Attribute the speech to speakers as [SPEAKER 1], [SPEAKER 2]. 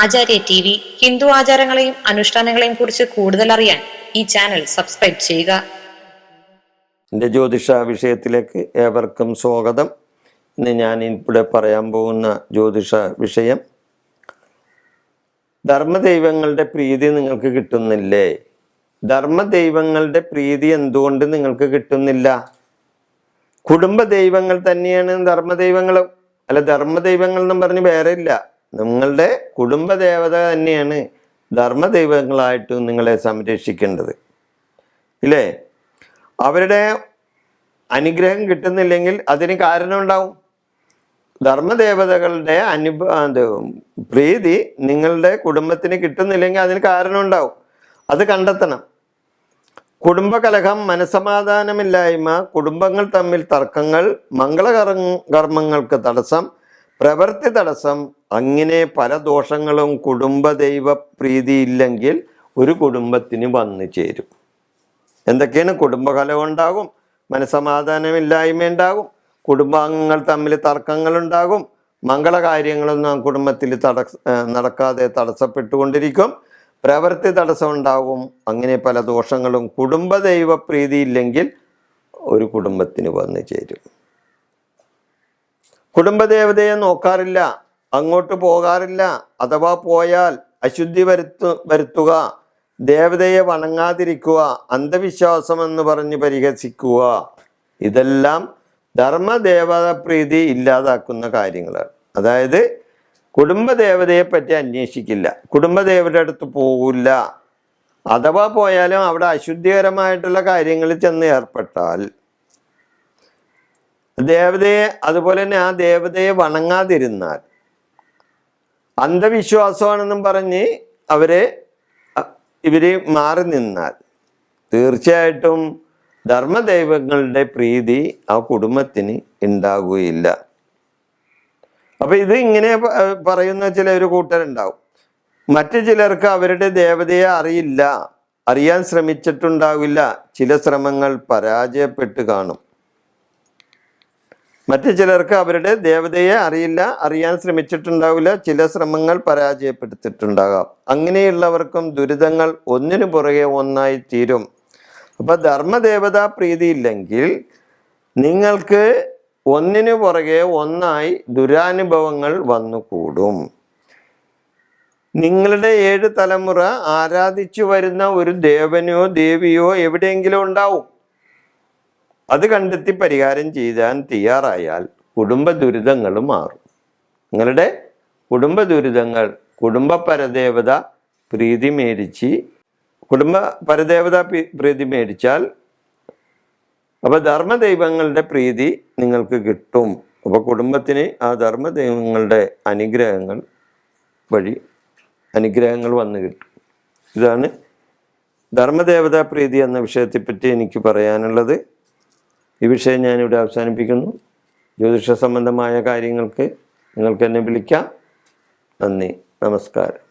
[SPEAKER 1] ആചാര്യ T V Hindu ആചാരങ്ങളെയും അനുഷ്ഠാനങ്ങളെയും കുറിച്ച് കൂടുതൽ അറിയാൻ ഈ ചാനൽ സബ്സ്ക്രൈബ് ചെയ്യുക.
[SPEAKER 2] എന്റെ ജ്യോതിഷ വിഷയത്തിലേക്ക് ഏവർക്കും സ്വാഗതം. ഇന്ന് ഞാൻ ഇവിടെ പറയാൻ പോകുന്ന ജ്യോതിഷ വിഷയം ധർമ്മദൈവങ്ങളുടെ പ്രീതി നിങ്ങൾക്ക് കിട്ടുന്നില്ലേ? ധർമ്മദൈവങ്ങളുടെ പ്രീതി എന്തുകൊണ്ട് നിങ്ങൾക്ക് കിട്ടുന്നില്ല? കുടുംബ ദൈവങ്ങൾ തന്നെയാണ് ധർമ്മദൈവങ്ങളും. അല്ല ധർമ്മദൈവങ്ങൾ എന്നും പറഞ്ഞ് വേറെ ഇല്ല. നിങ്ങളുടെ കുടുംബദേവത തന്നെയാണ് ധർമ്മദൈവങ്ങളായിട്ടും നിങ്ങളെ സംരക്ഷിക്കേണ്ടത്. ഇല്ലേ? അവരുടെ അനുഗ്രഹം കിട്ടുന്നില്ലെങ്കിൽ അതിന് കാരണം ഉണ്ടാവും ധർമ്മദേവതകളുടെ അനുഭ പ്രീതി നിങ്ങളുടെ കുടുംബത്തിന് കിട്ടുന്നില്ലെങ്കിൽ അതിന് കാരണം ഉണ്ടാവും അത് കണ്ടെത്തണം. കുടുംബകലഹം മനസമാധാനമില്ലായ്മ കുടുംബങ്ങൾ തമ്മിൽ തർക്കങ്ങൾ മംഗളകർ കർമ്മങ്ങൾക്ക് തടസ്സം പ്രവൃത്തി തടസ്സം അങ്ങനെ പല ദോഷങ്ങളും കുടുംബദൈവ പ്രീതി ഇല്ലെങ്കിൽ ഒരു കുടുംബത്തിന് വന്നു ചേരും. എന്തൊക്കെയാണ്? കുടുംബകലം ഉണ്ടാകും മനസമാധാനമില്ലായ്മ ഉണ്ടാകും കുടുംബാംഗങ്ങൾ തമ്മിൽ തർക്കങ്ങൾ ഉണ്ടാകും മംഗളകാര്യങ്ങളൊന്നും കുടുംബത്തിൽ തട നടക്കാതെ തടസ്സപ്പെട്ടുകൊണ്ടിരിക്കും. പ്രവൃത്തി തടസ്സം ഉണ്ടാകും അങ്ങനെ പല ദോഷങ്ങളും കുടുംബദൈവ പ്രീതി ഇല്ലെങ്കിൽ ഒരു കുടുംബത്തിന് വന്നു ചേരും. കുടുംബദേവതയെ നോക്കാറില്ല അങ്ങോട്ട് പോകാറില്ല അഥവാ പോയാൽ അശുദ്ധി വരുത്തു വരുത്തുക ദേവതയെ വണങ്ങാതിരിക്കുക അന്ധവിശ്വാസം എന്ന് പറഞ്ഞ് പരിഹസിക്കുക. ഇതെല്ലാം ധർമ്മദേവത പ്രീതി ഇല്ലാതാക്കുന്ന കാര്യങ്ങളാണ്. അതായത് കുടുംബദേവതയെ പറ്റി അന്വേഷിക്കില്ല കുടുംബദേവരുടെ അടുത്ത് പോകില്ല അഥവാ പോയാലും അവിടെ അശുദ്ധികരമായിട്ടുള്ള കാര്യങ്ങളിൽ ചെന്ന് ഏർപ്പെട്ടാൽ ദേവതയെ അതുപോലെ തന്നെ ആ ദേവതയെ വണങ്ങാതിരുന്നാൽ. അന്ധവിശ്വാസമാണെന്നും പറഞ്ഞ് അവരെ ഇവരെ മാറി നിന്നാൽ. തീർച്ചയായിട്ടും ധർമ്മദൈവങ്ങളുടെ പ്രീതി ആ കുടുംബത്തിന് ഉണ്ടാകുകയില്ല അപ്പൊ ഇത് ഇങ്ങനെ പറയുന്ന ചില ഒരു കൂട്ടരുണ്ടാവും. മറ്റു ചിലർക്ക് അവരുടെ ദേവതയെ അറിയില്ല അറിയാൻ ശ്രമിച്ചിട്ടുണ്ടാവില്ല. ചില ശ്രമങ്ങൾ പരാജയപ്പെട്ട് കാണും. മറ്റു ചിലർക്ക് അവരുടെ ദേവതയെ അറിയില്ല അറിയാൻ ശ്രമിച്ചിട്ടുണ്ടാവില്ല ചില ശ്രമങ്ങൾ പരാജയപ്പെടുത്തിയിട്ടുണ്ടാകാം അങ്ങനെയുള്ളവർക്കും ദുരിതങ്ങൾ ഒന്നിനു പുറകെ ഒന്നായി തീരും. അപ്പൊ ധർമ്മദേവതാ പ്രീതി ഇല്ലെങ്കിൽ നിങ്ങൾക്ക് ഒന്നിനു പുറകെ ഒന്നായി ദുരാനുഭവങ്ങൾ വന്നുകൂടും. നിങ്ങളുടെ ഏഴ് തലമുറ ആരാധിച്ചു വരുന്ന ഒരു ദേവനോ ദേവിയോ എവിടെയെങ്കിലും ഉണ്ടാവും. അത് കണ്ടെത്തി പരിഹാരം ചെയ്യാൻ തയ്യാറായാൽ കുടുംബ ദുരിതങ്ങൾ മാറും. നിങ്ങളുടെ കുടുംബ ദുരിതങ്ങൾ കുടുംബ പരദേവത പ്രീതി മേടിച്ച് കുടുംബ പരദേവത പ്രീതി മേടിച്ചാൽ അപ്പോൾ ധർമ്മദൈവങ്ങളുടെ പ്രീതി നിങ്ങൾക്ക് കിട്ടും. അപ്പോൾ കുടുംബത്തിന് ആ ധർമ്മദൈവങ്ങളുടെ അനുഗ്രഹങ്ങൾ വഴി അനുഗ്രഹങ്ങൾ വന്നു കിട്ടും. ഇതാണ് ധർമ്മദേവതാ പ്രീതി എന്ന വിഷയത്തെപ്പറ്റി എനിക്ക് പറയാനുള്ളത്. ഈ വിഷയം ഞാനിവിടെ അവസാനിപ്പിക്കുന്നു. ജ്യോതിഷ സംബന്ധമായ കാര്യങ്ങൾക്ക് നിങ്ങൾക്ക് എന്നെ വിളിക്കാം. നന്ദി. നമസ്കാരം.